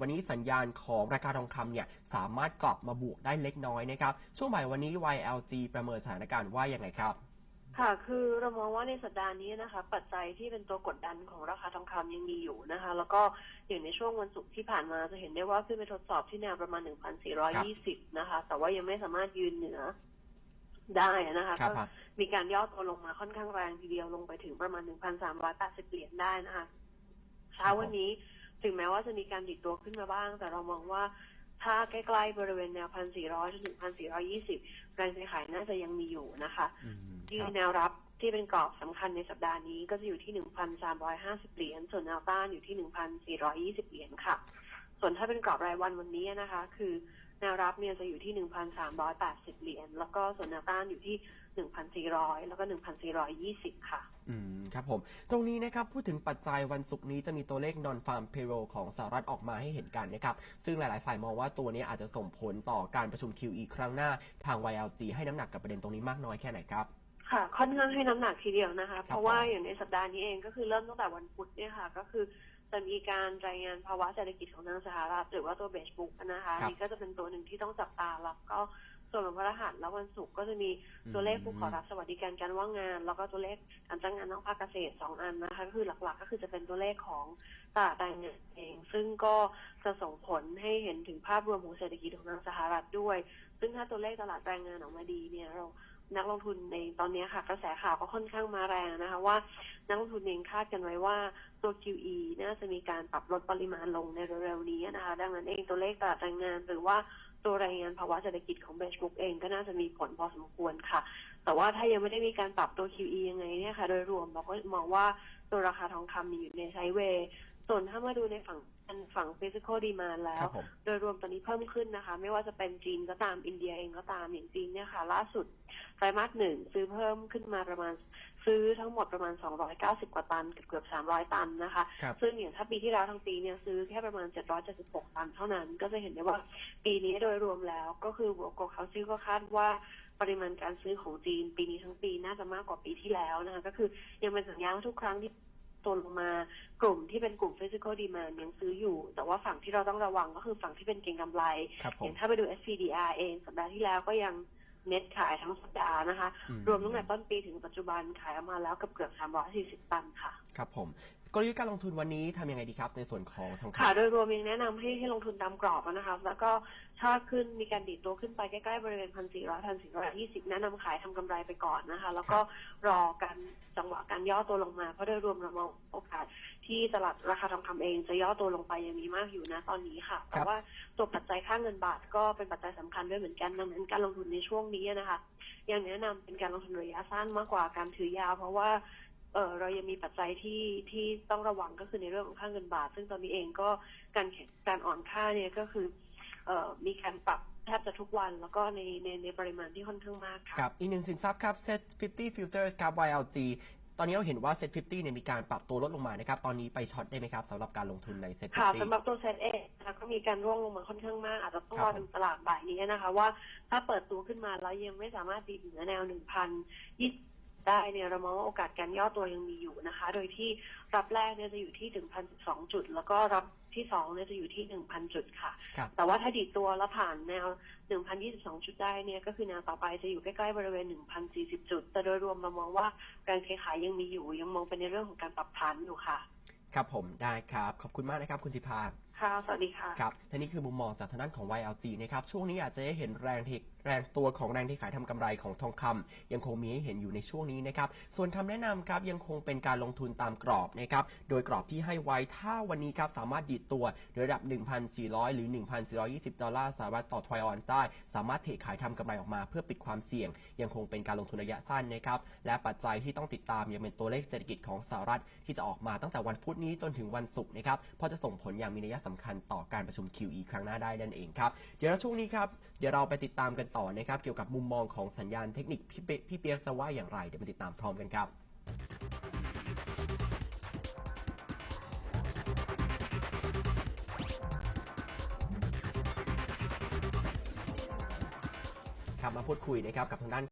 วันนี้สัญญาณของราคาทองคำเนี่ยสามารถกลับมาบวกได้เล็กน้อยนะครับ ช่วงบ่ายวันนี้ YLG ประเมินสถานการณ์ว่ายังไงครับ ค่ะ คือเรามองว่าในสัปดาห์นี้นะคะ ปัจจัยที่เป็นตัวกดดันของราคาทองคำยังมีอยู่นะคะ แล้วก็อย่างในช่วงวันศุกร์ที่ผ่านมาจะเห็นได้ว่าขึ้นไปทดสอบที่แนวประมาณ 1,420 นะคะ แต่ว่ายังไม่สามารถยืนเหนือได้นะคะครับก็มีการย่อตัวลงมาค่อนข้างแรงทีเดียวลงไปถึงประมาณ 1,380 เหรียญได้นะคะเช้าวันนี้ ถึงแม้ว่าจะมีการดิดตัวขึ้นมาบ้าง แต่เรามองว่าถ้าใกล้ๆบริเวณแนว 1,400 จนถึง 1,420 แรงซื้อขายน่าจะยังมีอยู่นะคะอืมยืคนรับแนวรับที่เป็นกรอบสำคัญในสัปดาห์นี้ก็จะอยู่ที่ 1,350 เหรียญ ส่วนแนวต้านอยู่ที่ 1,420 เหรียญค่ะ ส่วนถ้าเป็นกรอบรายวันวันนี้นะคะ คือแนวรับเนี่ยจะอยู่ที่ 1,380 เหรียญ แล้วก็ส่วนแนวต้านอยู่ที่ 1,400 แล้วก็ 1,420 ค่ะ อืม ครับผม ตรงนี้นะครับพูดถึงปัจจัยวันศุกร์นี้จะมีตัวเลข non farm payroll ของสหรัฐออกมาให้เห็นกันนะครับ ซึ่งหลาย ๆ ฝ่ายมองว่าตัวนี้อาจจะส่งผลต่อการประชุม QE ครั้งหน้าทาง YLG ให้น้ำหนักกับประเด็นตรงนี้มากน้อยแค่ไหนครับค่ะค่อนข้างให้น้ำหนักทีเดียวนะคะ เพราะว่าผมอย่างในสัปดาห์นี้เองก็คือเริ่มตั้งแต่วันพุธเนี่ยค่ะ ก็คือจะมีการรายงานภาวะเศรษฐกิจของทางสหรัฐหรือว่าตัวเบสบุ๊กนะคะครับนี่ก็จะเป็นตัวหนึ่งที่ต้องจับตาแล้วก็ ส่วนวันพฤหัสแล้ววันศุกร์ก็จะมีตัวเลขผู้ขอรับสวัสดิการการว่างงาน แล้วก็ตัวเลขการจ้างงานนอกภาคเกษตรสองอันนะคะก็คือหลักๆ ก็คือจะเป็นตัวเลขของตลาดแรงงานเอง ซึ่งก็จะส่งผลให้เห็นถึงภาพรวมของเศรษฐกิจของทางสหรัฐด้วย ซึ่งถ้าตัวเลขตลาดแรงงานออกมาดีเนี่ยเรานักลงทุนในตอนนี้ค่ะ กระแสข่าวก็ค่อนข้างมาแรงนะคะว่านักลงทุนเองคาดกันไว้ว่าตัว QE น่าจะมีการปรับลดปริมาณลงในเร็วๆนี้นะคะ ดังนั้นเองตัวเลขตลาดแรงงานหรือว่า ตัวรายงานภาวะเศรษฐกิจของเบสบุ๊กเองก็น่าจะมีผลพอสมควรค่ะ แต่ว่าถ้ายังไม่ได้มีการปรับตัว QE ยังไงเนี่ยค่ะ โดยรวมเราก็มองว่าตัวราคาทองคำมีอยู่ในไซเวย์ ส่วนถ้ามาดูในฝั่งฝั่ง physical demand แล้ควรับผมโดยรวมตอนนี้เพิ่มขึ้นนะคะ ไม่ว่าจะเป็นจีนก็ตามอินเดียเองก็ตามอย่างจีนเนี่ยค่ะ ล่าสุดไตรมาสหนึ่งซื้อเพิ่มขึ้นมาประมาณซื้อทั้งหมดประมาณ 290 กว่าตัน เกือบเกือบ300 ตันนะคะครับซึ่งอย่างถ้าปีที่แล้วทั้งปีเนี่ยซื้อแค่ประมาณ 776 ตันเท่านั้น ก็จะเห็นได้ว่าปีนี้โดยรวมแล้วก็คือหัวโกเขาซื้อก็คาดว่าปริมาณการซื้อของจีน ปีนี้ทั้งปีน่าจะมากกว่าปีที่แล้วนะคะ ก็คือยังเป็นสัญญาณว่าทุกครั้งที่ ตัวลงมากลุ่มที่เป็นกลุ่ม physical demand ยังซื้ออยู่ แต่ว่าฝั่งที่เราต้องระวังก็คือฝั่งที่เป็นเก็งกำไรครับผอมย่างถ้าไปดู SPDR เองสัปดาห์ที่แล้วก็ยังเน็ตขายทั้งสัปดาห์นะคะอืมรวมตั้งแต่ต้นปีถึงปัจจุบันขายออกมาแล้วเกือบเกือบ 340 ตันค่ะ ครับผม กลยุทธ์การลงทุนวันนี้ทำยังไงดีครับ ในส่วนของทองค่ะคำโดยรวมยังแนะนำให้ให้ลงทุนตามกรอบนะคะแล้วก็ถ้าขึ้นมีการดีดตัวขึ้นไปใกล้ๆบริเวณพันสี่ร้อยพันสี่ร้อยยี่สิบแนะนำขายทำกำไรไปก่อนนะคะ แล้วก็รอการจังหวะการย่อตัวลงมาเพราะโดยรวมเรามองโอกาสที่ตลาดราคาทองคำเองจะย่อตัวลงไปยังมีมากอยู่นะตอนนี้ค่ะแต่ว่าตัวปัจจัยค่าเงินบาทก็เป็นปัจจัยสำคัญด้วยเหมือนกันดังนั้นการลงทุนในช่วงนี้นะคะ ยังแนะนำเป็นการลงทุนระยะสั้นมากกว่าการถือยาว เพราะว่า เออเรายังมีปัจจัยที่ที่ต้องระวังก็คือในเรื่องของค่าเงินบาท ซึ่งตอนนี้เองก็การแข่งการอ่อนค่าเนี่ยก็คือเอ่อมีการปรับแทบจะทุกวันแล้วก็ในในในปริมาณที่ค่อนข้างมากค่ะครับ อีกหนึ่งสินทรัพย์ครับ Set 50 Futures ครับ YLG ตอนนี้เราเห็นว่า Set 50เนี่ยมีการปรับตัวลดลงมานะครับ ตอนนี้ไปช็อตได้ไหมครับสำหรับการลงทุนใน Set ค่ะ50สำหรับตัวเซตเองนะคะก็มีการร่วงลงมาค่อนข้างมาก อาจจะต้องครัรบอดูตลาดบ่ายนี้นะคะ ว่าถ้าเปิดตัวขึ้นมาแล้วยังไม่สามารถดีดเหนือแนว 1,020 ได้เนี่ยเรามองว่าโอกาสการย่อตัวยังมีอยู่นะคะ โดยที่รับแรกเนี่ยจะอยู่ที่1,012จุด แล้วก็รับที่สองเนี่ยจะอยู่ที่1,000จุดค่ะครับแต่ว่าถ้าดีดตัวแล้วผ่านแนว1,022จุดได้เนี่ยก็คือแนวต่อไปจะอยู่ใกล้ๆบริเวณ1,040จุด แต่โดยรวมเรามองว่าแรงเทขายยังมีอยู่ ยังมองเป็นในเรื่องของการปรับฐานอยู่ค่ะ ครับผมได้ครับ ขอบคุณมากนะครับคุณสิภา ค่ะ สวัสดีค่ะ ครับและนี่คือมุมมองจากทางด้านของ YLG นะครับ ช่วงนี้อาจจะได้เห็นแรงเทแรงตัวของแรงที่ขายทำกำไรของทองคำยังคงมีให้เห็นอยู่ในช่วงนี้นะครับ ส่วนคำแนะนำครับยังคงเป็นการลงทุนตามกรอบนะครับ โดยกรอบที่ให้ไว้ถ้าวันนี้ครับสามารถดีดตัวระดับ 1,400 หรือ 1,420 ดอลลาร์สหรัฐต่อทรอยออนได้ สามารถเทขายทำกำไรออกมาเพื่อปิดความเสี่ยง ยังคงเป็นการลงทุนระยะสั้นนะครับ และปัจจัยที่ต้องติดตามยังเป็นตัวเลขเศรษฐกิจของสหรัฐที่จะออกมาตั้งแต่วันพุธนี้จนถึงวันศุกร์นะครับ เพราะจะส่งผลอย่างมีนัยสำคัญต่อการประชุม QE ครั้งหน้าได้นั่นเองครับ เดี๋ยวช่วงนี้ครับเดี๋ยวเราไปติดตามกันต่อนะครับเกี่ยวกับมุมมองของสัญญาณเทคนิคพี่เปพี่เปียกจะว่าอย่างไรเดี๋ยวมาติดตามพร้อมกันครับครับมาพูดคุยนะครับกับทางด้าน